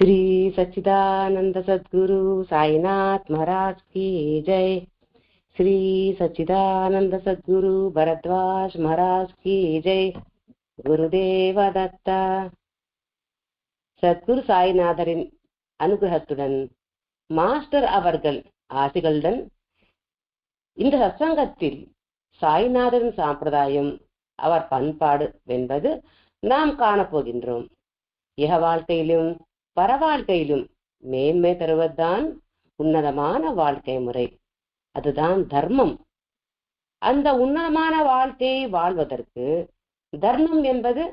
श्री सच्चिदानंद सद्गुरु साईनाथ महाराज की जय श्री सच्चिदानंद सद्गुरु भरद्वाज महाराज की जय குருதேவ தத்தா சத்குரு சாய்நாதரின் அனுகிரகத்துடன் மாஸ்டர் அவர்கள் ஆசிகளுடன் இந்த சத்சங்கத்தில் சாய்நாதரின் சாம்பிரதாயம் அவர் பண்பாடு என்பது நாம் காணப்போகின்றோம் இக வாழ்க்கையிலும் பரவாழ்க்கையிலும் மேன்மை தருவதுதான் உன்னதமான வாழ்க்கை முறை. அதுதான் தர்மம். அந்த உன்னதமான வாழ்க்கையை வாழ்வதற்கு தர்மம் என்பது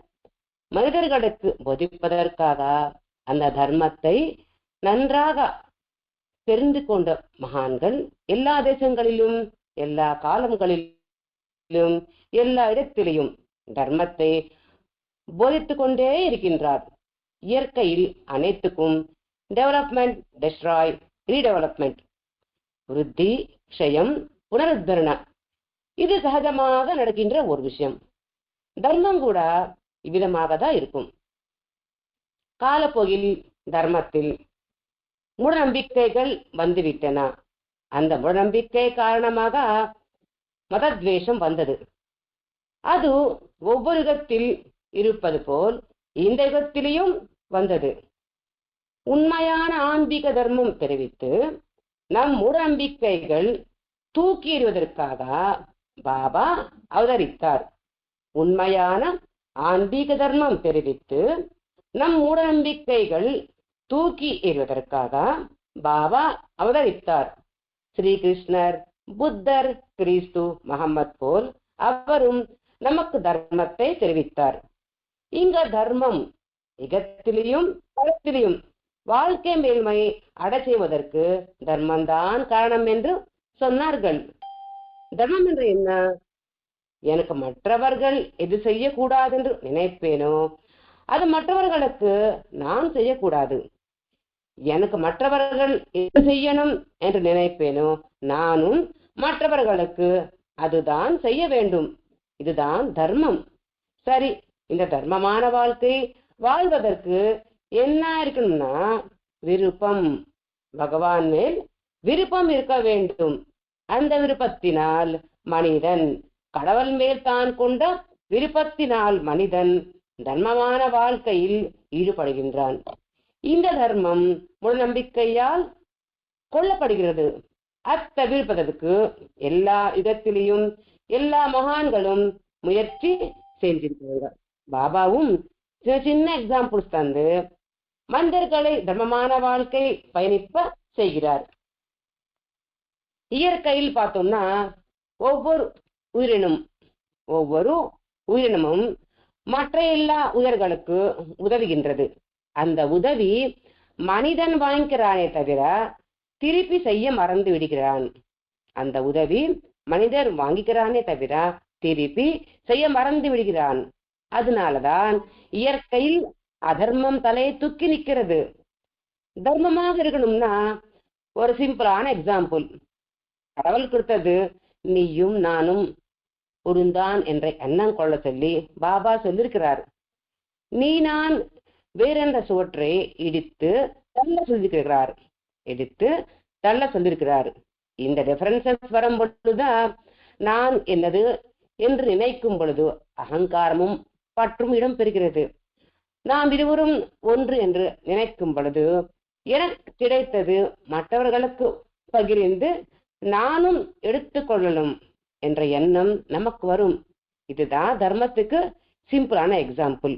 மனிதர்களுக்கு போதிப்பதற்காக அந்த தர்மத்தை நன்றாக தெரிந்து கொண்ட மகான்கள் எல்லா தேசங்களிலும் எல்லா காலங்களிலும் எல்லா இடத்திலையும் தர்மத்தை போதித்துக் கொண்டே இருக்கின்றார். இயற்கையில் அனைத்துக்கும் டெவலப்மெண்ட் டெஸ்ட்ராய் ரீடெவலப்மெண்ட் விருத்தி க்ஷயம் புனருத்தரண. இது சகஜமாக நடக்கின்ற ஒரு விஷயம். தர்மம் கூட இவ்விதமாக தான் இருக்கும். காலப்போகில் தர்மத்தில் மூடநம்பிக்கைகள் வந்துவிட்டன. அந்த மூடநம்பிக்கை காரணமாக மதத்வேஷம் வந்தது. அது ஒவ்வொரு யுகத்தில் இருப்பது போல் இந்த யுகத்திலையும் வந்தது. உண்மையான ஆன்மீக தர்மம் தெரிவித்து நம் மூடநம்பிக்கைகள் தூக்கி எறிவதற்காக பாபா அவதரித்தார். உண்மையான ஆன்மீக தர்மம் தெரிவித்து நம் மூடநம்பிக்கைகள் தூக்கி எறிவதற்காக பாபா அவதரித்தார். ஸ்ரீகிருஷ்ணர் புத்தர் கிறிஸ்து மஹம்மத் போல் அவரும் நமக்கு தர்மத்தை தெரிவித்தார். இங்க தர்மம். இகத்திலையும் பலத்திலையும் வாழ்க்கை மேல்மையை அடை செய்வதற்கு தர்மம்தான் காரணம் என்று சொன்னார்கள். தர்மம் என்று என்ன? எனக்கு மற்றவர்கள் எது செய்யக்கூடாது என்று நினைப்பேனோ? அது மற்றவர்களுக்கு நான் செய்யக்கூடாது. எனக்கு மற்றவர்கள் எது செய்யணும் என்று நினைப்பேனோ? நானும் மற்றவர்களுக்கு அதுதான் செய்ய வேண்டும். இதுதான் தர்மம். சரி இந்த தர்மமான வாழ்க்கை வாழ்வதற்கு என்ன இருக்கணும்னா விருப்பம். பகவான் மேல் விருப்பம் இருக்க வேண்டும். அந்த விருப்பத்தினால் மனிதன் கடவுள் மேல் தான் கொண்ட விருப்பத்தினால் மனிதன் தர்மமான வாழ்க்கையில் ஈடுபடுகின்றான். இந்த தர்மம் நம்பிக்கையால் கொல்லப்படுகிறது அத்தவிர்ப்பதற்கு எல்லா இடத்திலையும் எல்லா மகான்களும் முயற்சி செஞ்சிருக்கிறார்கள். பாபாவும் சின்ன சின்ன எக்ஸாம்பிள்ஸ் தந்து மனிதர்களை தர்மமான வாழ்க்கை பயணிப்ப செய்கிறார். இயற்கையில் பார்த்தோம்னா ஒவ்வொரு உயிரினம் ஒவ்வொரு உயிரினமும் மற்ற எல்லா உயிர்களுக்கு உதவுகின்றது. அந்த உதவி மனிதன் வாங்கிக்கிறானே தவிர திருப்பி செய்ய மறந்து விடுகிறான். அந்த உதவி மனிதர் வாங்கிக்கிறானே தவிர திருப்பி செய்ய மறந்து விடுகிறான். அதனாலதான் இயற்கையில் அதர்மம் தலையை தூக்கி நிற்கிறது தர்மமாக இருக்கணும்னா ஒரு சிம்பிளான எக்ஸாம்பிள் கடவுள் கொடுத்தது நீயும் நானும் ஒருந்தான் என்ற எண்ணம் கொள்ள சொல்லி பாபா சொல்லியிருக்கிறார். நீ நான் வேறென்ற சுவற்றை இடித்து தள்ள சொல்லியிருக்கிறார். இடித்து தள்ள சொல்லியிருக்கிறார். இந்த டிஃபரன்சஸ் வரும் பொழுதுதான் நான் என்னது என்று நினைக்கும் பொழுது அகங்காரமும் பற்றும் இடம் பெறுகிறது. நாம் இருவரும் ஒன்று என்று நினைக்கும் பொழுது எனக்கு கிடைத்தது மற்றவர்களுக்கு பகிர்ந்து நானும் எடுத்துக்கொள்ளலும் என்ற எண்ணம் நமக்கு வரும். இதுதான் தர்மத்துக்கு சிம்பிளான எக்ஸாம்பிள்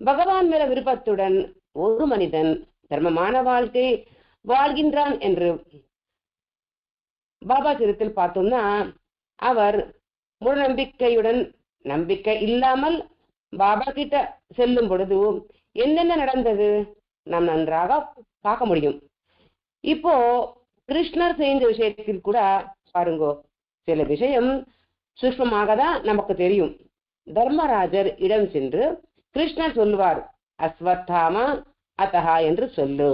பகவான் மேல விருப்பத்துடன் ஒரு மனிதன் தர்மமான வாழ்க்கை வாழ்கின்றான் என்று பாபா சிரத்தில் பார்த்தோம்னா அவர் முழு நம்பிக்கையுடன் நம்பிக்கை இல்லாமல் பாபா கிட்ட செல்லும் பொழுது என்னென்ன நடந்தது? நாம் நன்றாக பார்க்க முடியும். இப்போ கிருஷ்ணர் செய்த விஷயத்தில் கூட பாருங்கோ சில விஷயம் சுஷ்மமாக தான் நமக்கு தெரியும். தர்மராஜர் இடம் சென்று கிருஷ்ணர் சொல்லுவார் அஸ்வத்தாமா அத்தஹா என்று சொல்லு.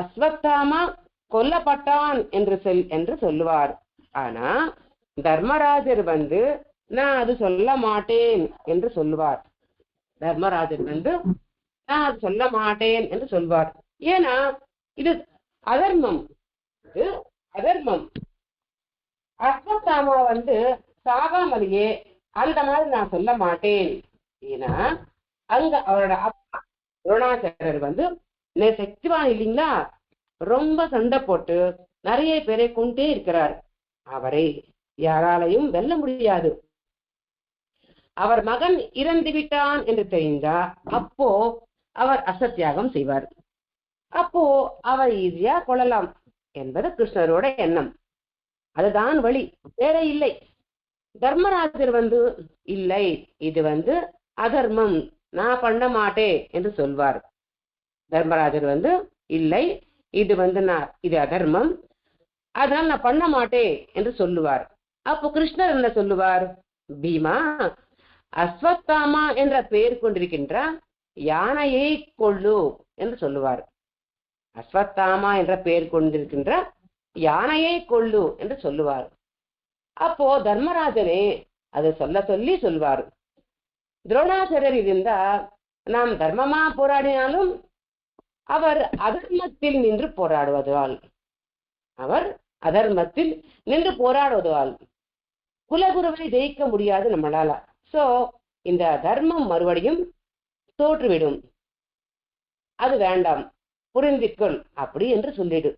அஸ்வத்தாமா கொல்லப்பட்டான் என்று சொல் என்று சொல்லுவார். ஆனா தர்மராஜர் வந்து நான் அது சொல்ல மாட்டேன் என்று சொல்லுவார். தர்மராஜன் வந்து நான் அது சொல்ல மாட்டேன் என்று சொல்வார். ஏன்னா இது அதர்மம். இது அதர்மம். அஸ்வத்தாமா வந்து சாகாமலேயே அந்த மாதிரி நான் சொல்ல மாட்டேன். ஏன்னா அங்க அவரோட அப்பா துரோணாச்சாரியர் வந்து சக்திவான் இல்லைங்களா? ரொம்ப சண்டை போட்டு நிறைய பேரை கொண்டே இருக்கிறார். அவரை யாராலையும் வெல்ல முடியாது. அவர் மகன் இறந்து விட்டான் என்று தெரிந்தா அப்போ அவர் அசத்தியாகம் செய்வார். அப்போ அவர் ஈஸியா கொள்ளலாம் என்பது கிருஷ்ணரோட எண்ணம். அதுதான் வழி. வேற இல்லை. தர்மராஜர் வந்து இல்லை இது வந்து அதர்மம். நான் பண்ண மாட்டேன் என்று சொல்வார். தர்மராஜர் வந்து இல்லை இது வந்து நான் இது அதர்மம். அதனால் நான் பண்ண மாட்டேன் என்று சொல்லுவார். அப்போ கிருஷ்ணர் என்ன சொல்லுவார்? பீமா அஸ்வத்தாமா என்ற பெயர் கொண்டிருக்கின்ற யானையை கொள்ளு என்று சொல்லுவார். அஸ்வத்தாமா என்ற பெயர் கொண்டிருக்கின்ற யானையை கொள்ளு என்று சொல்லுவார். அப்போ தர்மராஜனே அதை சொல்ல சொல்லி சொல்வார். துரோணாச்சாரியர் இருந்தா நாம் தர்மமா போராடினாலும் அவர் அதர்மத்தில் நின்று போராடுவதால் அவர் அதர்மத்தில் நின்று போராடுவதால் குலகுருவை ஜெயிக்க முடியாது நம்மளால. சோ இந்த தர்மம் மறுபடியும் தோற்றுவிடும். அது வேண்டாம். புரிந்திக்கொள் அப்படி என்று சொல்லிடு.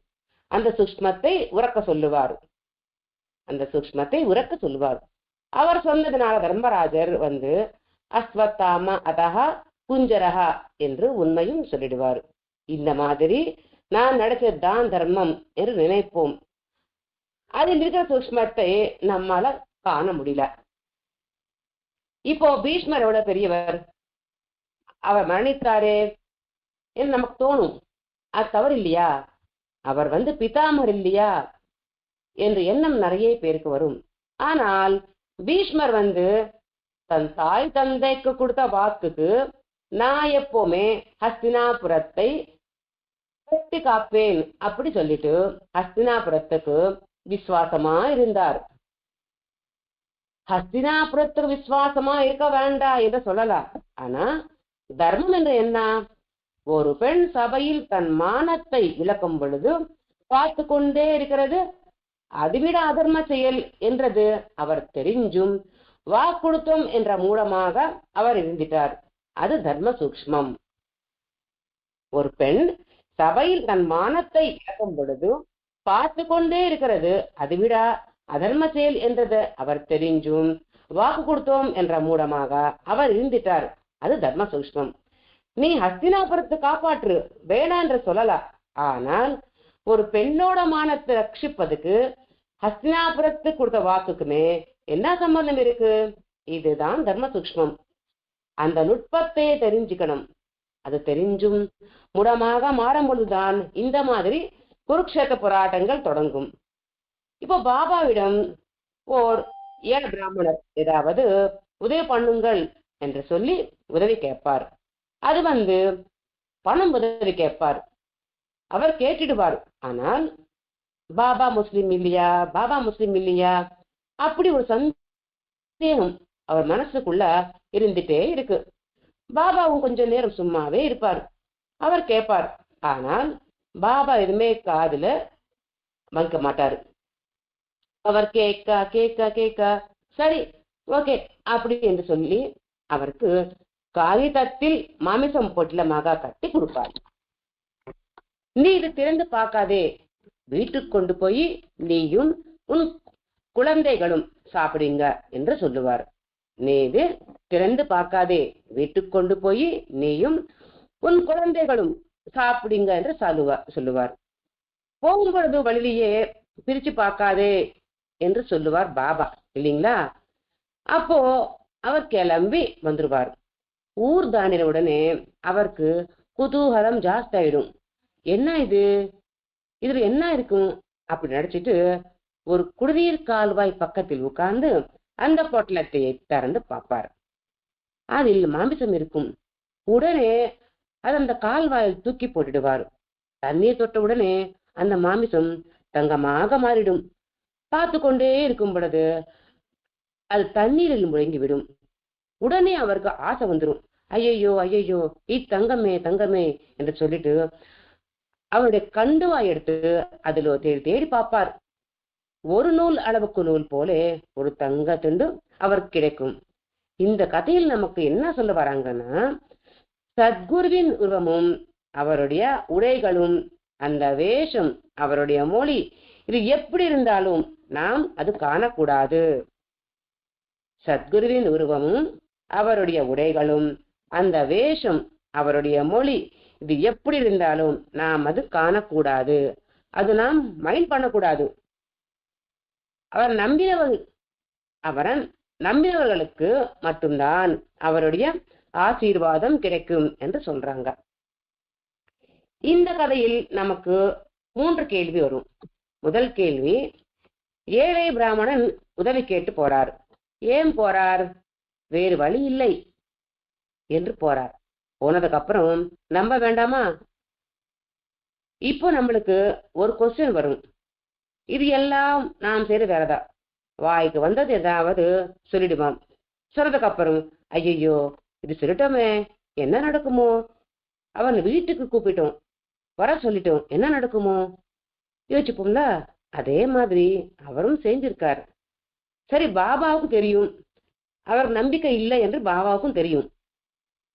அந்த சுஷ்மத்தை உறக்க சொல்லுவார். அந்த சுஷ்மத்தை உறக்க சொல்லுவார். அவர் சொன்னதுனால தர்மராஜர் வந்து அஸ்வத்தாம அதஹா குஞ்சரஹா என்று உண்மையும் சொல்லிடுவார். இந்த மாதிரி நான் நடிச்சதுதான் தர்மம் என்று நினைப்போம். அதில் இருக்கிற சூக்ஷ்மத்தை நம்மால காண முடியல. இப்போ பீஷ்மர் பெரியவர் அவர் மரணித்தாரே என்று நமக்கு தோணும். அது தவறு இல்லையா அவர் வந்து பிதாமர் இல்லையா? என்று எண்ணம் நிறைய பேருக்கு வரும். ஆனால் பீஷ்மர் வந்து தன் தாய் தந்தைக்கு கொடுத்த வாக்குக்கு நான் எப்பவுமே ஹஸ்தினாபுரத்தை கட்டி காப்பேன் அப்படி சொல்லிட்டு ஹஸ்தினாபுரத்துக்கு விசுவாசமா இருந்தார். ஹஸ்தினாபுரத்துக்கு விசுவாசமா இருக்க வேண்டாம் என்று சொல்லலாம் ஆனா தர்மம் என்று என்ன? ஒரு பெண் சபையில் தன் மானத்தை இழக்கும் பொழுது பார்த்து கொண்டே இருக்கிறது. அதுவிட அதர்ம செயல் என்றது. அவர் தெரிஞ்சும் வாக்குடுத்தம் என்ற மூலமாக அவர் இருந்திட்டார். அது தர்ம சூக்ஷ்மம். ஒரு பெண் சபையில் தன் மானத்தை இழக்கும் பொழுது பார்த்து கொண்டே இருக்கிறது. அதுவிட அதர்ம செயல் என்றது அவர் தெரிஞ்சும் வாக்கு கொடுத்தோம் என்ற மூடமாக அவர் இருந்திட்டார். அது தர்ம சூஷ்மம். நீ ஹஸ்தினாபுரத்தை காப்பாற்று வேணாம் என்று சொல்லலாம். ஆனால் ஒரு பெண்ணோட மானத்தை ரட்சிப்பதுக்கு ஹஸ்தினாபுரத்து கொடுத்த வாக்குக்குமே என்ன சம்பந்தம் இருக்கு? இதுதான் தர்ம சூக்மம் அந்த நுட்பத்தையே தெரிஞ்சுக்கணும். அது தெரிஞ்சும் முடமாக மாறும் பொழுதுதான் இந்த மாதிரி குருக்ஷேத்த போராட்டங்கள் தொடங்கும். இப்போ பாபாவிடம் ஓர் ஏழ பிராமணர் ஏதாவது உதவி பண்ணுங்கள் என்று சொல்லி உதவி கேட்பார். அது வந்து பணம் உதவி கேட்பார். அவர் கேட்டுடுவார். ஆனால் பாபா முஸ்லிம் இல்லையா? பாபா முஸ்லிம் இல்லையா? அப்படி ஒரு சந்தேகம் அவர் மனசுக்குள்ள இருந்துட்டே இருக்கு. பாபாவும் கொஞ்ச நேரம் சும்மாவே இருப்பார். அவர் கேட்பார். ஆனால் பாபா எதுவுமே காதுல வாங்க மாட்டாரு. அவர் கேட்க கேட்க கேட்க சரி ஓகே அப்படி என்று சொல்லி அவருக்கு காகிதத்தில் மாமிசம் பொட்டிலமாக கட்டி கொடுப்பார். நீ இது திறந்து பார்க்காதே. வீட்டுக்கு கொண்டு போய் நீயும் உன் குழந்தைகளும் சாப்பிடுங்க என்று சொல்லுவார். நீ இது திறந்து பார்க்காதே. வீட்டுக்கு கொண்டு போய் நீயும் உன் குழந்தைகளும் சாப்பிடுங்க என்று சொல்லுவார் சொல்லுவார். போகும்பொழுது வழியிலேயே பிரிச்சு பார்க்காதே. என்று சொல்லுவார் பாபா இல்லைங்களா? அப்போ அவர் கிளம்பி வந்துருவார். ஊர் தாண்டின உடனே அவருக்கு குதூகலம் ஜாஸ்தி ஆயிடும் என்ன இது? இதுல என்ன இருக்கும்? அப்படி நினைச்சிட்டு ஒரு குடிநீர் கால்வாய் பக்கத்தில் உட்கார்ந்து அந்த பொட்டலத்தை திறந்து பார்ப்பார். அதில் மாமிசம் இருக்கும். உடனே அது அந்த கால்வாயில் தூக்கி போட்டுடுவார். தண்ணீர் தொட்ட உடனே அந்த மாமிசம் தங்கமாக மாறிடும். பார்த்து கொண்டே இருக்கும் பொழுது அது தண்ணீரில் முழங்கிவிடும். உடனே அவருக்கு ஆசை வந்துடும் ஐயையோ ஐயையோ இ தங்கமே தங்கமே என்று சொல்லிட்டு அவருடைய கண்டுவாய் எடுத்து அதுல தேடி தேடி பார்ப்பார். ஒரு நூல் அளவுக்கு நூல் போலே ஒரு தங்க துண்டு அவருக்கு கிடைக்கும். இந்த கதையில் நமக்கு என்ன சொல்ல வராங்கன்னா சத்குருவின் உருவமும் அவருடைய உடைகளும் அந்த வேஷம் அவருடைய மொழி இது எப்படி இருந்தாலும் நாம் அது காணக்கூடாது. சத்குருவின் உருவமும் அவருடைய உடைகளும் அந்த வேஷம் அவருடைய மொழி இது எப்படி இருந்தாலும் நாம் அது காணக்கூடாது. அது நாம் மைண்ட் பண்ணக்கூடாது. அவர் நம்பினவர் அவரை நம்பினவர்களுக்கு மட்டும்தான் அவருடைய ஆசீர்வாதம் கிடைக்கும் என்று சொல்றாங்க. இந்த கதையில் நமக்கு மூன்று கேள்வி வரும். முதல் கேள்வி ஏழை பிராமணன் உதவி கேட்டு போறார். ஏன் போறார்? வேறு வழி இல்லை என்று போறார். போனதுக்கு அப்புறம் நம்ப வேண்டாமா? இப்போ நம்மளுக்கு ஒரு கொஸ்டின் வரும். இது எல்லாம் நாம் செய்த வேறதா வாய்க்கு வந்தது ஏதாவது சொல்லிடுவான் சொன்னதுக்கு அப்புறம் ஐயையோ இது சொல்லிட்டோமே என்ன நடக்குமோ? அவன் வீட்டுக்கு கூப்பிட்டோம். வர சொல்லிட்டோம். என்ன நடக்குமோ? யோசிச்சுப்போம்ல அதே மாதிரி அவரும் செஞ்சிருக்கார். சரி பாபாவுக்கு தெரியும். அவர் நம்பிக்கை இல்லை என்று பாபாவுக்கும் தெரியும்.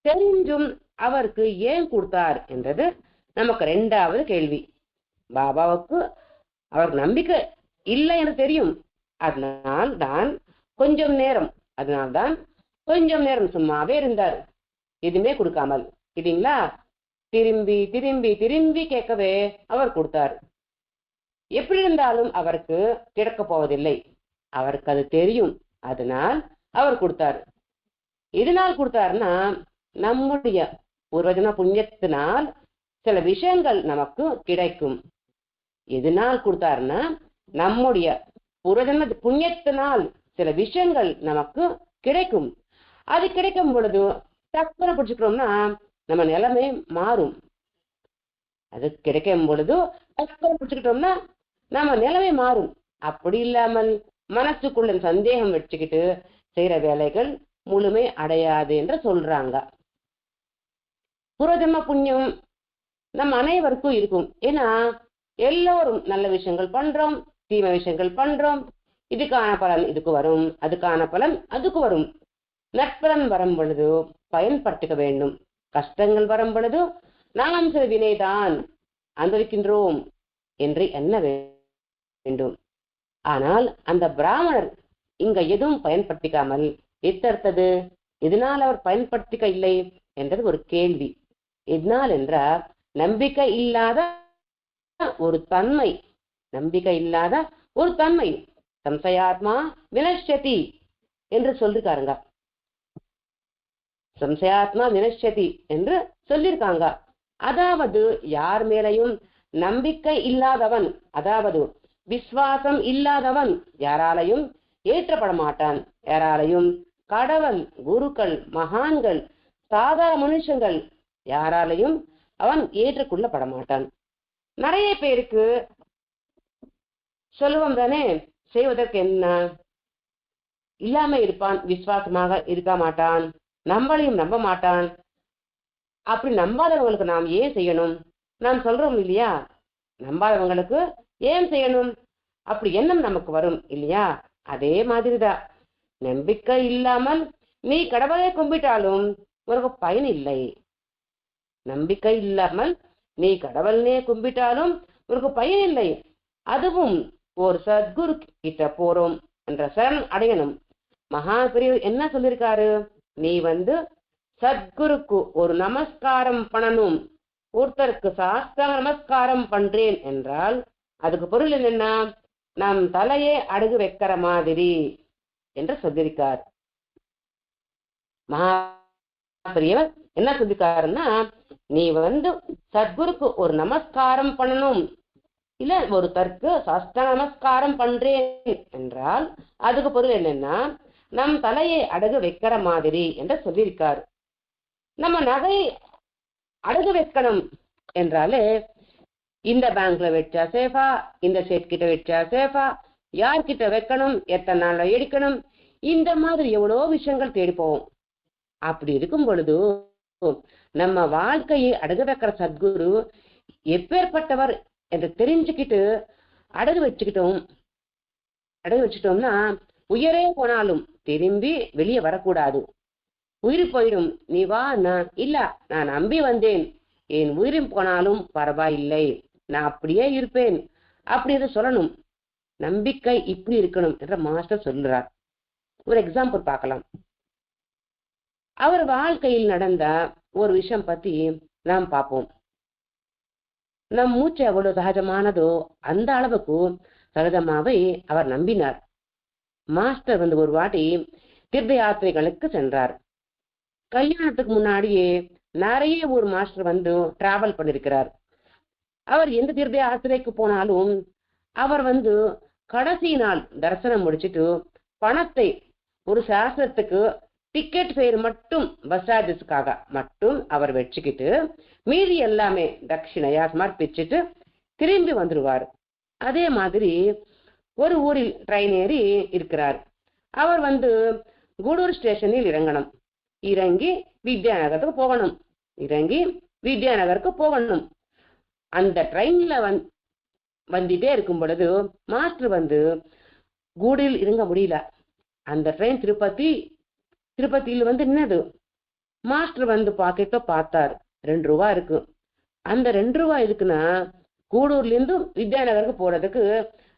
தெரிஞ்சும் அவருக்கு ஏன் கொடுத்தார் என்றது நமக்கு ரெண்டாவது கேள்வி. பாபாவுக்கு அவர் நம்பிக்கை இல்லை என்று தெரியும். அதனால் தான் கொஞ்சம் நேரம் அதனால்தான் கொஞ்சம் நேரம் சும்மாவே இருந்தார். எதுவுமே கொடுக்காமல் இல்லைங்களா? திரும்பி திரும்பி திரும்பி கேட்கவே அவர் கொடுத்தார். எப்படி இருந்தாலும் அவருக்கு கிடக்க போவதில்லை. அவருக்கு அது தெரியும். அதனால் அவர் கொடுத்தார். இதனால் கொடுத்தாருன்னா நம்முடைய பூர்வஜன புண்ணியத்தினால் சில விஷயங்கள் நமக்கு கிடைக்கும். எதனால் கொடுத்தாருன்னா நம்முடைய பூர்வஜன புண்ணியத்தினால் சில விஷயங்கள் நமக்கு கிடைக்கும். அது கிடைக்கும் பொழுது டக்குனு பிடிச்சுக்கிறோம்னா நம்ம நிலைமை மாறும். அது கிடைக்கும் பொழுது டக்குனு பிடிச்சுக்கிட்டோம்னா நம்ம நிலைமை மாறும். அப்படி இல்லாமல் மனசுக்குள்ள சந்தேகம் வச்சுக்கிட்டு செய்யற வேலைகள் முழுமை அடையாது என்று சொல்றாங்க. புரஜன்ம புண்ணியம் நம்ம அனைவருக்கும் இருக்கும். ஏன்னா எல்லோரும் நல்ல விஷயங்கள் பண்றோம் தீமை விஷயங்கள் பண்றோம். இதுக்கான பலன் இதுக்கு வரும் அதுக்கான பலன் அதுக்கு வரும். நட்பலன் வரும் பொழுது பயன்படுத்திக்க வேண்டும். கஷ்டங்கள் வரும் பொழுது நாம் சில வினைதான் அனுபவிக்கின்றோம் என்று என்ன வேண்டும். வேண்டும். ஆனால் அந்த பிராமணர் இங்க எதுவும் பயன்படுத்திக்காமல் எத்தர்த்தது? எதனால் அவர் பயன்படுத்திக்க இல்லை என்றது ஒரு கேள்வி. எதனால் என்றால் நம்பிக்கை இல்லாத ஒரு தன்மை நம்பிக்கை இல்லாத ஒரு தன்மை. சம்சயாத்மா வினஷதி என்று சொல்லிருக்காருங்க. சம்சயாத்மா வினஷதி என்று சொல்லியிருக்காங்க அதாவது யார் மேலையும் நம்பிக்கை இல்லாதவன் அதாவது விஸ்வாசம் இல்லாதவன் யாராலையும் ஏற்றப்பட மாட்டான் யாராலையும் கடவுள் குருக்கள் மகான்கள் சாதாரண மனுஷங்கள் யாராலையும் அவன் ஏற்றுக்கொள்ளப்பட மாட்டான் நிறைய பேருக்கு சொல்லுவோம் தானே? செய்வதற்கு என்ன? இல்லாம இருப்பான் விசுவாசமாக இருக்க மாட்டான் நம்மளையும் நம்ப மாட்டான். அப்படி நம்பாதவங்களுக்கு நாம் ஏன் செய்யணும்? நாம் சொல்றோம் இல்லையா? நம்பாதவங்களுக்கு ஏன் செய்யணும்? அப்படி எண்ணம் நமக்கு வரும் இல்லையா? அதே மாதிரிதான். நம்பிக்கை இல்லாமல் நீ கடவுளை கும்பிட்டாலும் உனக்கு பயன் இல்லை. நம்பிக்கை இல்லாமல் நீ கடவுளே கும்பிட்டாலும் உனக்கு பயன் இல்லை. அதுவும் ஒரு சத்குரு கிட்ட போறோம் என்ற சரண் அடையணும். மகா பெரியவர் என்ன சொல்லியிருக்காரு நீ வந்து சத்குருக்கு ஒரு நமஸ்காரம் பண்ணணும். ஒருத்தருக்கு சாஸ்திர நமஸ்காரம் பண்றேன் என்றால் அதுக்கு பொருள் என்னன்னா நம் தலையே அடகு வைக்கிற மாதிரி என்று சொல்லியிருக்கார். மகாபெரியவர் என்ன சொல்லிருக்காருன்னா நீ வந்து சத்குருக்கு ஒரு நமஸ்காரம் பண்ணணும். இல்ல தற்கு சஷ்ட நமஸ்காரம் பண்றேன் என்றால் அதுக்கு பொருள் என்னன்னா நம் தலையை அடகு வைக்கிற மாதிரி என்று சொல்லியிருக்காரு. நம்ம நகை அடகு வைக்கணும் என்றாலே இந்த பேங்க்ல வச்சா சேஃபா இந்த சேட் கிட்ட வச்சா சேஃபா யார்கிட்ட வைக்கணும் எத்தனை நாள்ல எடுக்கணும் இந்த மாதிரி எவ்வளோ விஷயங்கள் தேடி போவோம். அப்படி இருக்கும் பொழுது நம்ம வாழ்க்கையை அடகு வைக்கிற சத்குரு எப்பேற்பட்டவர் என்று தெரிஞ்சுக்கிட்டு அடகு வச்சுக்கிட்டோம். அடகு வச்சுட்டோம்னா உயரே போனாலும் திரும்பி வெளியே வரக்கூடாது. உயிர் போயிடும். நீ வா நான் இல்ல நான் நம்பி வந்தேன். என் உயிரும் போனாலும் பரவாயில்லை. நான் அப்படியே இருப்பேன். அப்படின்னு சொல்லணும். நம்பிக்கை இப்படி இருக்கணும் என்ற மாஸ்டர் சொல்லுறார் ஒரு எக்ஸாம்பிள் பார்க்கலாம். அவர் வாழ்க்கையில் நடந்த ஒரு விஷயம் பத்தி நாம் பார்ப்போம். நம் மூச்சு எவ்வளவு சகஜமானதோ அந்த அளவுக்கு சகஜமாவே அவர் நம்பினார். மாஸ்டர் வந்து ஒரு வாட்டி தீர்த்த யாத்திரைகளுக்கு சென்றார். கல்யாணத்துக்கு முன்னாடியே நிறைய ஒரு மாஸ்டர் வந்து டிராவல் பண்ணிருக்கிறார். அவர் எந்த தீர்த்த யாத்திரைக்கு போனாலும் அவர் வந்து கடைசி நாள் தரிசனம் முடிச்சுட்டு பணத்தை ஒரு சாஸ்திரத்துக்கு டிக்கெட் ஃபேர் மட்டும் பஸ் சார்ஜஸ்க்காக மட்டும் அவர் வச்சுக்கிட்டு மீதி எல்லாமே தட்சிணையா சமர்ப்பிச்சுட்டு திரும்பி வந்துடுவார் அதே மாதிரி ஒரு ஊரில் ட்ரெயின் ஏறி இருக்கிறார். அவர் வந்து கூடூர் ஸ்டேஷனில் இறங்கணும். இறங்கி வித்யாநகருக்கு போகணும். இறங்கி வித்யாநகருக்கு போகணும். அந்த ட்ரெயின்ல வந் வந்துட்டே இருக்கும் பொழுது மாஸ்டர் வந்து கூடில் இறங்க முடியல. அந்த ட்ரெயின் திருப்பதி திருப்பதியில் வந்து நின்னது. மாஸ்டர் வந்து பாக்கெட்ட பார்த்தார். ரெண்டு ரூபா இருக்கு. அந்த ரெண்டு ரூபா இருக்குன்னா கூடூர்லேருந்து வித்யாநகருக்கு போறதுக்கு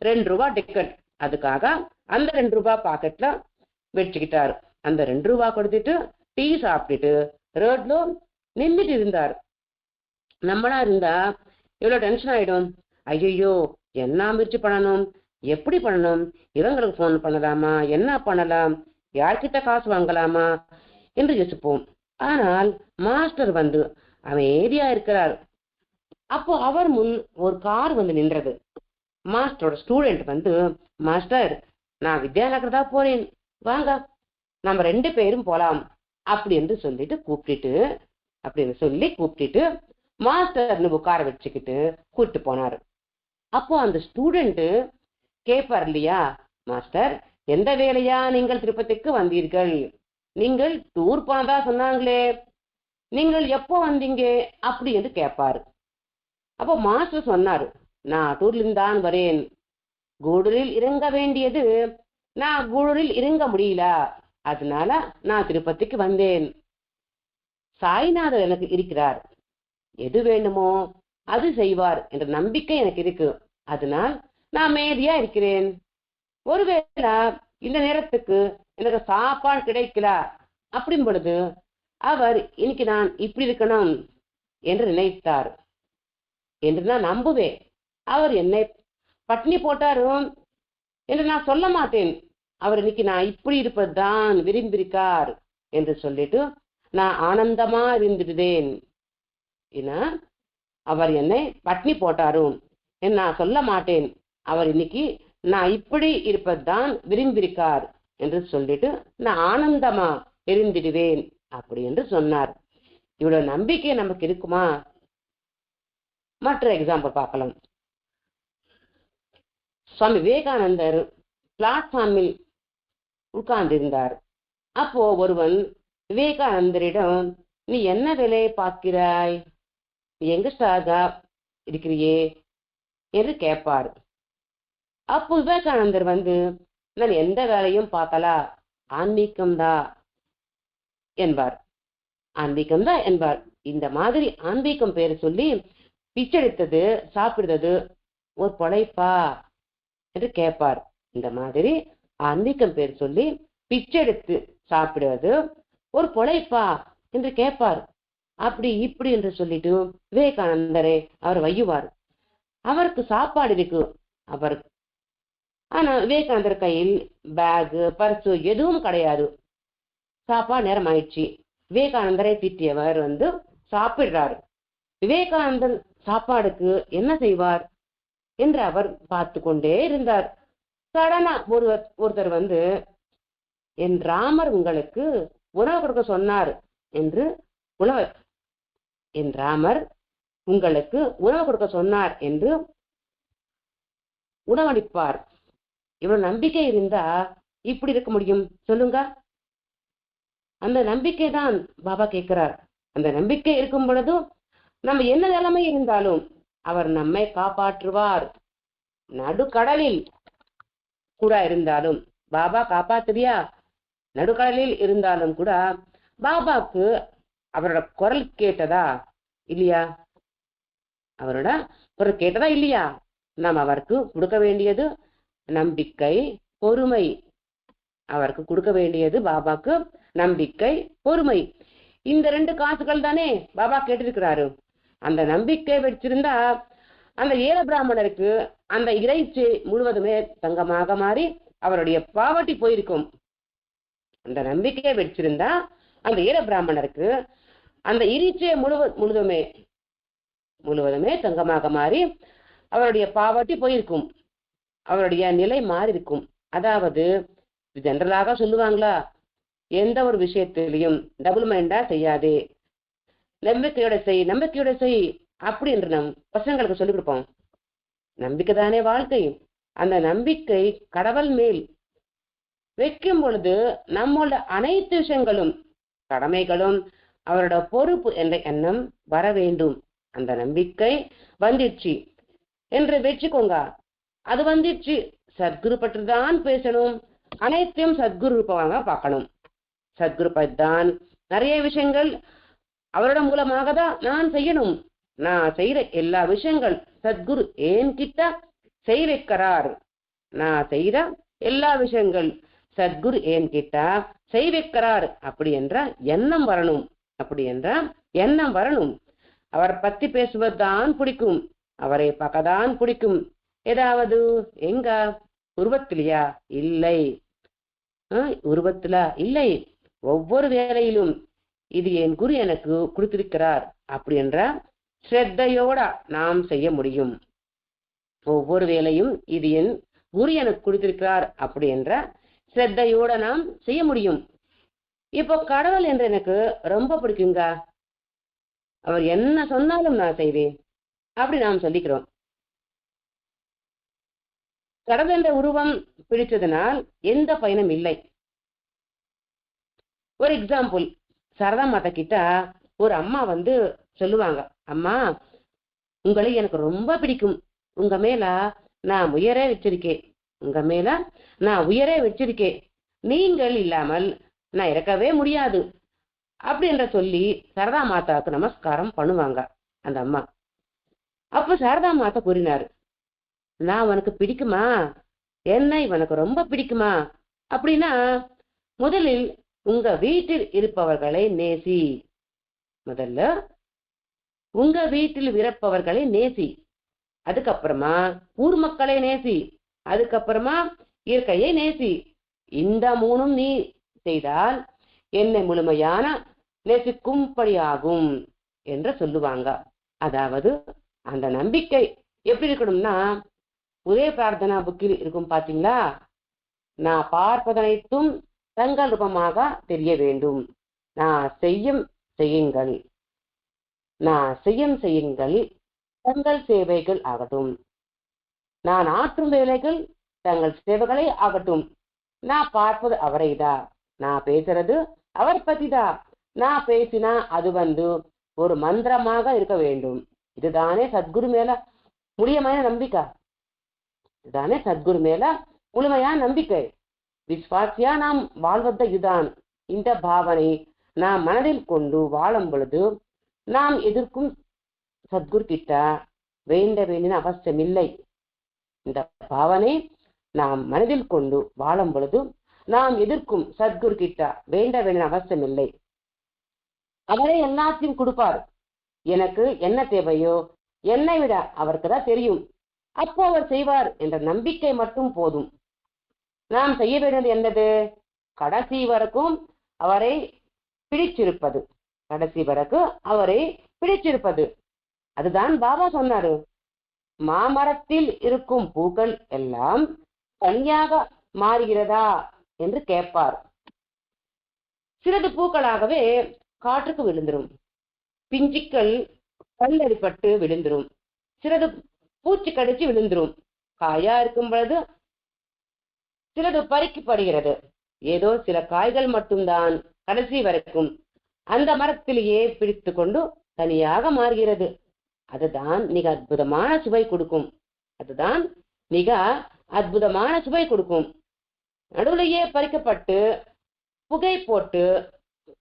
ரெண்டு ரூபா டிக்கெட் அதுக்காக அந்த ரெண்டு ரூபா பாக்கெட்ல வச்சுக்கிட்டாரு. அந்த ரெண்டு ரூபா கொடுத்துட்டு டீ சாப்பிட்டுட்டு ரோட்ல நின்றுட்டு இருந்தார். நம்மளா இருந்தா இவ்வளோ டென்ஷன் ஆகிடும் ஐயோ என்ன முயற்சி பண்ணணும்? எப்படி பண்ணணும்? இவங்களுக்கு ஃபோன் பண்ணலாமா? என்ன பண்ணலாம்? யார்கிட்ட காசு வாங்கலாமா? என்று யோசிப்போம். ஆனால் மாஸ்டர் வந்து அமைதியா இருக்கிறார். அப்போ அவர் முன் ஒரு கார் வந்து நின்றது. மாஸ்டரோட ஸ்டூடெண்ட் வந்து மாஸ்டர் நான் வித்யாநகர் தான் போறேன். வாங்க நம்ம ரெண்டு பேரும் போலாம். அப்படி என்று சொல்லிட்டு கூப்பிட்டுட்டு அப்படின்னு சொல்லி கூப்பிட்டுட்டு மாஸ்டர்னு உட்கார வச்சுக்கிட்டு கூப்பிட்டு போனாரு. அப்போ அந்த ஸ்டூடெண்ட் கேட்பார் இல்லையா மாஸ்டர் எந்த வேலையா நீங்கள் திருப்பதிக்கு வந்தீர்கள்? நீங்கள் டூர் போனதா சொன்னாங்களே நீங்கள் எப்போ வந்தீங்க? அப்படி என்று கேட்பாரு அப்போ மாஸ்டர் சொன்னாரு நான் டூர்லிருந்து தான் வரேன். கூடூரில் இறங்க வேண்டியது நான் கூடூரில் இறங்க முடியல. அதனால நான் திருப்பதிக்கு வந்தேன். சாய்நாதர் எனக்கு இருக்கிறார். எது வேண்டுமோ அது செய்வார் என்ற நம்பிக்கை எனக்கு இருக்கு. அதனால் நான் மேதியா இருக்கிறேன். ஒருவேளை இந்த நேரத்துக்கு எனக்கு சாப்பாடு கிடைக்கல? அப்படின் பொழுது அவர் இன்னைக்கு நான் இப்படி இருக்கணும் என்று நினைத்தார். என்று நான் நம்புவேன். அவர் என்னை பட்னி போட்டாரும் என்று நான் சொல்ல மாட்டேன். அவர் இன்னைக்கு நான் இப்படி இருப்பதுதான் விரும்பியிருக்கார் என்று சொல்லிட்டு நான் ஆனந்தமா இருந்துடுவேன் ஏன்னா அவர் என்னை பட்னி போட்டாரும். என்று நான் சொல்ல மாட்டேன். அவர் இன்னைக்கு நான் இப்படி இருப்பதுதான் விரும்பியிருக்கார் என்று சொல்லிட்டு நான் ஆனந்தமா இருந்திடுவேன் அப்படி என்று சொன்னார். இவ்வளவு நம்பிக்கை நமக்கு இருக்குமா? மற்ற எக்ஸாம்பிள் பார்க்கலாம். சுவாமி விவேகானந்தர் பிளாட்ஃபார்மில் உட்கார்ந்திருந்தார். அப்போ ஒருவன் விவேகானந்தரிடம் நீ என்ன வேலையை பார்க்கிறாய்? எங்க ஸ்டாகா இருக்கிறியே? என்று கேட்பார். அப்போ விவேகானந்தர் வந்து நான் எந்த வேலையும் பார்க்கலா ஆன்மீகம்தா என்பார். ஆன்மீகம்தா என்பார். இந்த மாதிரி ஆன்மீகம் பேர் சொல்லி பிச்செடுத்தது சாப்பிடுறது ஒரு பொழைப்பா? என்று கேட்பார். இந்த மாதிரி ஆன்மீகம் பேர் சொல்லி பிச்செடுத்து சாப்பிடுவது ஒரு பொழைப்பா? என்று கேட்பார். அப்படி இப்படி என்று சொல்லிட்டு விவேகானந்தரை அவர் வையுவார். அவருக்கு சாப்பாடு இருக்கு. அவர் ஆனா விவேகானந்தர் கையில் பேகு பர்சு எதுவும் கிடையாது. சாப்பாடு நேரம் ஆயிடுச்சு விவேகானந்தரை திட்டியவர் வந்து சாப்பிடுறாரு. விவேகானந்தர் சாப்பாடுக்கு என்ன செய்வார் என்று அவர் பார்த்து கொண்டே இருந்தார். சடனா ஒருவர் ஒருத்தர் வந்து என் ராமர் உங்களுக்கு உணவு கொடுக்க சொன்னார் என்று உணவு என் ராமர் உங்களுக்கு உணவு கொடுக்க சொன்னார் என்று உணவளிப்பார். இவ்வளவு நம்பிக்கை இருந்தா இப்படி இருக்க முடியும்? சொல்லுங்க. அந்த நம்பிக்கை தான் பாபா கேட்கிறார். அந்த நம்பிக்கை இருக்கும் பொழுதும் நம்ம என்ன நிலைமை இருந்தாலும் அவர் நம்மை காப்பாற்றுவார். நடுக்கடலில் கூட இருந்தாலும் பாபா காப்பாத்துறியா நடுக்கடலில் இருந்தாலும் கூட பாபாக்கு அவரோட குரல் கேட்டதா? இல்லையா? அவரோட குரல் கேட்டதா இல்லையா? நாம் அவருக்கு கொடுக்க வேண்டியது நம்பிக்கை பொறுமை. அவருக்கு கொடுக்க வேண்டியது பாபாக்கு நம்பிக்கை பொறுமை. இந்த ரெண்டு காசுகள் தானே பாபா கேட்டிருக்கிறாரு. அந்த நம்பிக்கை வச்சிருந்தா அந்த ஏல பிராமணருக்கு அந்த இறைச்சி முழுவதுமே தங்கமாக மாறி அவருடைய பாவட்டி போயிருக்கும். அந்த நம்பிக்கையை வச்சிருந்தா அந்த ஏழ பிராமணருக்கு அந்த இறைச்சியை முழுவ முழுவதுமே முழுவதுமே தங்கமாக மாறி அவருடைய பாவட்டி போயிருக்கும். அவருடைய நிலை மாறி இருக்கும் அதாவது ஜென்ரலாக சொல்லுவாங்களா? எந்த ஒரு விஷயத்திலையும் டபுள் மைண்டா செய்யாதே. நம்பிக்கையோட செய் நம்பிக்கையோட செய் அப்படி என்று நம் பசங்களுக்கு சொல்லிக் கொடுப்போம். நம்பிக்கை தானே வாழ்க்கை. அந்த நம்பிக்கை கடவுள் மேல் வைக்கும் பொழுது நம்மளோட அனைத்து விஷயங்களும் கடமைகளும் அவரோட பொறுப்பு என்ற எண்ணம் வர வேண்டும். அந்த நம்பிக்கை வந்துடுச்சு என்று வச்சுக்கோங்க. அது வந்துடுச்சு சத்குரு பற்றி தான் பேசணும். அனைத்தையும் சத்குரு ரூபமாக பார்க்கணும். சத்குரு பற்றி தான் நிறைய விஷயங்கள் அவரோட மூலமாக தான் நான் செய்யணும். நான் செய்யற எல்லா விஷயங்கள் சத்குரு ஏன் கிட்ட செய் வைக்கிறார் நான் செய்யற எல்லா விஷயங்கள் சத்குரு ஏன் கிட்ட செய் வைக்கிறார் அப்படி என்ற எண்ணம் வரணும். அப்படி என்றால் எண்ணம் வரணும். அவர் பத்தி பேசுவதுதான் பிடிக்கும். அவரை பார்க்கதான் பிடிக்கும். ஏதாவது எங்க? உருவத்திலையா? இல்லை. ஆஹ், உருவத்துல? இல்லை. ஒவ்வொரு வேலையிலும் இது என் குரு எனக்கு கொடுத்திருக்கிறார். அப்படி என்றால் ஸ்ரத்தையோட நாம் செய்ய முடியும். ஒவ்வொரு வேலையும் இது என் குரு எனக்கு கொடுத்திருக்கிறார். அப்படி என்ற ஸ்ரத்தையோட நாம் செய்ய முடியும். இப்போ கடவுள் என்று எனக்கு ரொம்ப பிடிக்குங்க. அவர் என்ன சொன்னாலும் நான் செய்வேன். அப்படி நாம் சொல்லிக்கிறோம். கடவுள் என்ற உருவம் பிடிச்சதனால் எந்த பயனும் இல்லை. ஒரு எக்ஸாம்பிள் சரதா மாதா கிட்ட ஒரு அம்மா வந்து சொல்லுவாங்க அம்மா உங்களை எனக்கு ரொம்ப பிடிக்கும். உங்க மேல நான் உயரே வச்சிருக்கேன். உங்க மேல நான் உயரே வச்சிருக்கேன். நீங்கள் இல்லாமல் நான் இறக்கவே முடியாது. அப்படின்ற சொல்லி சரதா மாதாவுக்கு நமஸ்காரம் பண்ணுவாங்க அந்த அம்மா. அப்ப சாரதா மாதா கூறினாரு நான் உனக்கு பிடிக்குமா? என்ன இவனுக்கு ரொம்ப பிடிக்குமா? அப்படின்னா முதலில் உங்க வீட்டில் இருப்பவர்களை நேசி. முதல்ல உங்க வீட்டில் இருப்பவர்களை நேசி. அதுக்கப்புறமா ஊர் மக்களை நேசி. அதுக்கப்புறமா இயற்கையை நேசி. இந்த மூணும் நீ செய்தால் என்னை முழுமையான நேசிக்கும்படியாகும் என்று சொல்லுவாங்க. அதாவது அந்த நம்பிக்கை எப்படி இருக்கணும்னா உதய பிரார்த்தனா புக்கில் இருக்கும் பாத்தீங்களா? நான் பார்ப்பதனைத்தும் தங்கள் ரூபமாக தெரிய வேண்டும். நான் செய்யும் செய்யுங்கள். நான் செய்யும் செய்யுங்கள் தங்கள் சேவைகள் ஆகட்டும். நான் ஆற்றும் வேலைகள் தங்கள் சேவைகளே ஆகட்டும். நான் பார்ப்பது அவரைதான் நான் பேசுறது அவர் பத்திதான் நான் பேசினா அது வந்து ஒரு மந்திரமாக இருக்க வேண்டும். இதுதானே சத்குரு மேல முழுமையான நம்பிக்கை. இதுதானே சத்குரு மேல முழுமையான நம்பிக்கை. விஸ்வாசியா நாம் வாழ்வது இதுதான். இந்த பாவனை நாம் மனதில் கொண்டு வாழும் பொழுது நாம் எதிர்க்கும் சத்குரு கிட்ட வேண்ட வேண்டின அவசியம் இல்லை இந்த பாவனை நாம் மனதில் கொண்டு வாழும் பொழுது நாம் எதிர்க்கும் சத்குரு கிட்ட வேண்ட அவசியம் இல்லை அவரே எல்லாத்தையும் கொடுப்பார். எனக்கு என்ன தேவையோ என்னை விட அவருக்கு தான் தெரியும். அப்போ அவர் செய்வார் என்ற நம்பிக்கை மட்டும் போதும். நாம் செய்ய வேண்டியது என்னது? கடைசி வரைக்கும் அவரை பிடிச்சிருப்பது. கடைசி வரைக்கும் அவரை பிடிச்சிருப்பது. அதுதான் பாபா சொன்னாரு. மாமரத்தில் இருக்கும் பூக்கள் எல்லாம் தனியாக மாறுகிறதா? என்று கேட்பார். சிறது பூக்களாகவே காற்றுக்கு விழுந்துரும். பிஞ்சுக்கள் கல்லடிப்பட்டு விழுந்துரும். சிறது பூச்சி கடிச்சு விழுந்துரும். காயா இருக்கும் பொழுது சிலது பறிக்கப்படுகிறது. ஏதோ சில காய்கள் மட்டும்தான் கடைசி வரைக்கும் அந்த மரத்திலேயே பிடித்து கொண்டு தனியாக மாறுகிறது. அதுதான் மிக அற்புதமான சுவை கொடுக்கும். அதுதான் மிக அற்புதமான சுவை கொடுக்கும். நடுவுலையே பறிக்கப்பட்டு புகை போட்டு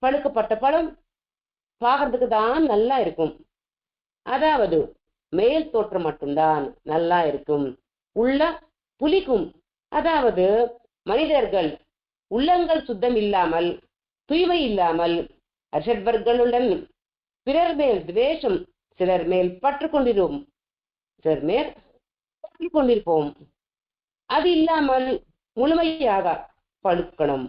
பழுக்கப்பட்ட பழம் பார்க்கறதுக்கு தான் நல்லா இருக்கும். அதாவது மேல் தோற்றம் மட்டும்தான் நல்லா இருக்கும். உள்ள புலிக்கும் அதாவது மனிதர்கள் உள்ளங்கள் சுத்தம் இல்லாமல் தூய்மை இல்லாமல் அஷட்வர்களுடன் பிறர் மேல் துவேஷம் சிலர் மேல் பற்று கொண்டிருவோம் சிலர் மேல் கொண்டிருப்போம். அது இல்லாமல் முழுமையாக பழுக்கணும்.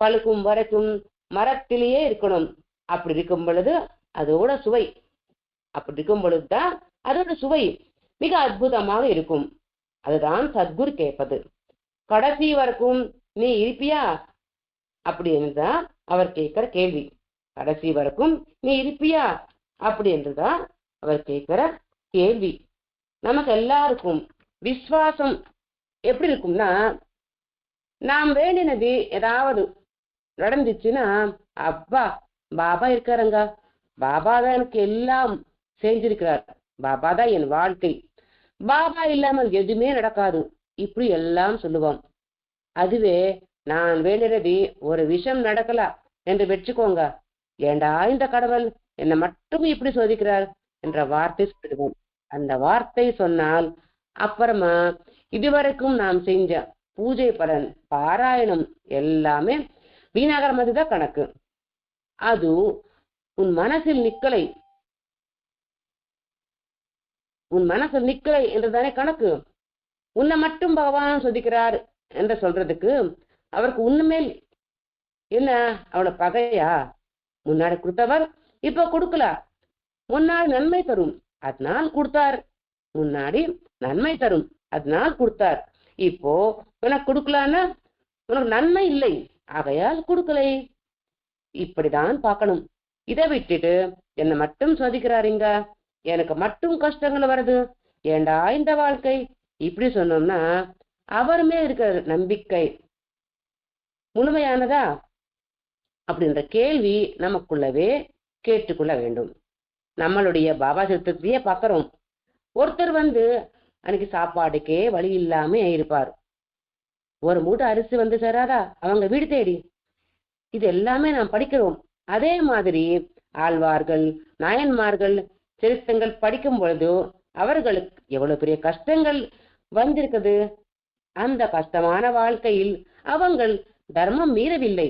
பழுக்கும் வரைக்கும் மரத்திலேயே இருக்கணும். அப்படி இருக்கும் பொழுது அதோட சுவை. அப்படி இருக்கும் பொழுதுதான் அதோட சுவை மிக அற்புதமாக இருக்கும். அதுதான் சத்குரு கேட்பது கடைசி வரைக்கும் நீ இருப்பியா? அப்படி என்றுதான் அவர் கேட்கிற கேள்வி. கடைசி வரைக்கும் நீ இருப்பியா? அப்படி என்றுதான் அவர் கேட்கிற கேள்வி. நமக்கு எல்லாருக்கும் விசுவாசம் எப்படி இருக்கும்னா நாம் வேண்டினது ஏதாவது நடந்துச்சுன்னா அப்பா பாபா இருக்காருங்க. பாபா தான் எனக்கு எல்லாம் செஞ்சிருக்கிறார். பாபா தான் என் வாழ்க்கை. பாபா இல்லாமல் எதுவுமே நடக்காது. இப்படி எல்லாம் சொல்லுவோம். அதுவே நான் வேண்டினது ஒரு விஷயம் நடக்கல என்று வச்சுக்கோங்க. ஏண்டா இந்த கடவுள் என்னை மட்டும் இப்படி சோதிக்கிறார்? என்ற வார்த்தை சொல்லுவோம் அந்த வார்த்தை சொன்னால் அப்புறமா இதுவரைக்கும் நாம் செஞ்ச பூஜை பலன் பாராயணம் எல்லாமே வீணாகிற மாதிரி தான் கணக்கு. அது உன் மனசில் நிக்கலை. உன் மனசில் நிக்கலை என்றுதானே கணக்கு. உன்னை மட்டும் பகவான் சொதிக்கிறார் என்று சொல்றதுக்கு அவருக்கு உண்மையில் என்ன? அவளோட பகையா? முன்னாடி கொடுத்தவர் இப்ப கொடுக்கல. முன்னாடி நன்மை தரும். அதனால் கொடுத்தார். முன்னாடி நன்மை தரும். அதனால் கொடுத்தார். இப்போ உனக்கு கொடுக்கலான்னா உனக்கு நன்மை இல்லை. ஆகையால் கொடுக்கலை. இப்படிதான் பார்க்கணும். இதை விட்டுட்டு என்னை மட்டும் சோதிக்கிறாருங்க. எனக்கு மட்டும் கஷ்டங்கள் வருது. ஏண்டா இந்த வாழ்க்கை? இப்படி சொன்னோம்னா அவருமே இருக்கிற நம்பிக்கை. முழுமையானதா? அப்படின்ற கேள்வி நமக்குள்ளவே கேட்டுக்கொள்ள வேண்டும். நம்மளுடைய பாபா சித்தத்தையே பார்க்கிறோம். ஒருத்தர் வந்து அன்னைக்கு சாப்பாடுக்கே வழி இல்லாம இருப்பார். ஒரு மூட்டை அரிசி வந்து சேராதா? அவங்க வீடு தேடி. இது எல்லாமே நாம் படிக்கிறோம். அதே மாதிரி ஆழ்வார்கள் நாயன்மார்கள் சிறுத்தங்கள் படிக்கும் பொழுது அவர்களுக்கு எவ்வளவு பெரிய கஷ்டங்கள் வந்திருக்குது. அந்த கஷ்டமான வாழ்க்கையில் அவங்கள் தர்மம் மீறவில்லை.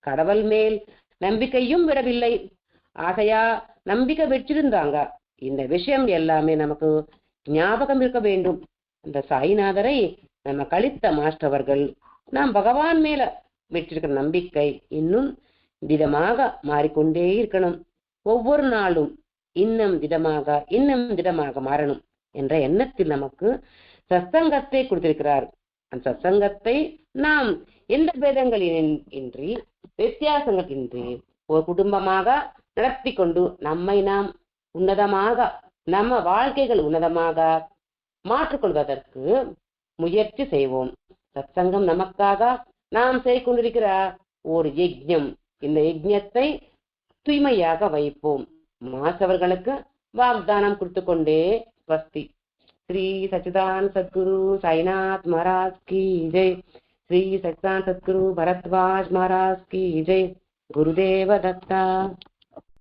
கடவுள் மேல் நம்பிக்கையும் விடவில்லை. ஆகையா நம்பிக்கை வச்சிருந்தாங்க இந்த விஷயம் எல்லாமே நமக்கு ஞாபகம் இருக்க வேண்டும். அந்த சாய்நாதரை நம்ம கழித்த மாஸ்டவர்கள் நாம் பகவான் மேல வச்சிருக்கிற நம்பிக்கை இன்னும் திடமாக மாறிக்கொண்டே இருக்கணும். ஒவ்வொரு நாளும் இன்னும் திடமாக இன்னும் திடமாக மாறணும் என்ற எண்ணத்தில் நமக்கு சத்சங்கத்தை கொடுத்திருக்கிறார். அந்த சத்சங்கத்தை நாம் எந்த பேதங்களின் இன்றி வித்தியாசங்கள் இன்றி ஒரு குடும்பமாக நடத்தி கொண்டு நம்மை நாம் உன்னதமாக நம்ம வாழ்க்கைகள் உன்னதமாக மாற்றிக்கொள்வதற்கு முயற்சி செய்வோம். சத்சங்கம் நமக்காக நாம் செய்து கொண்டிருக்கிற ஒரு யஜ்யம். இந்த யஜ்யத்தை தூய்மையாக வைப்போம். மாசவர்களுக்கு வாக்தானம் கொடுத்து கொண்டே ஸ்வஸ்தி. ஸ்ரீ சச்சிதான் சத்குரு சைநாத் மகாராஜ் கி ஜெய். ஸ்ரீ சச்சிதான் சத்குரு பரத்வாஜ் மகாராஜ் கி ஜெய். குருதேவ தத்தா.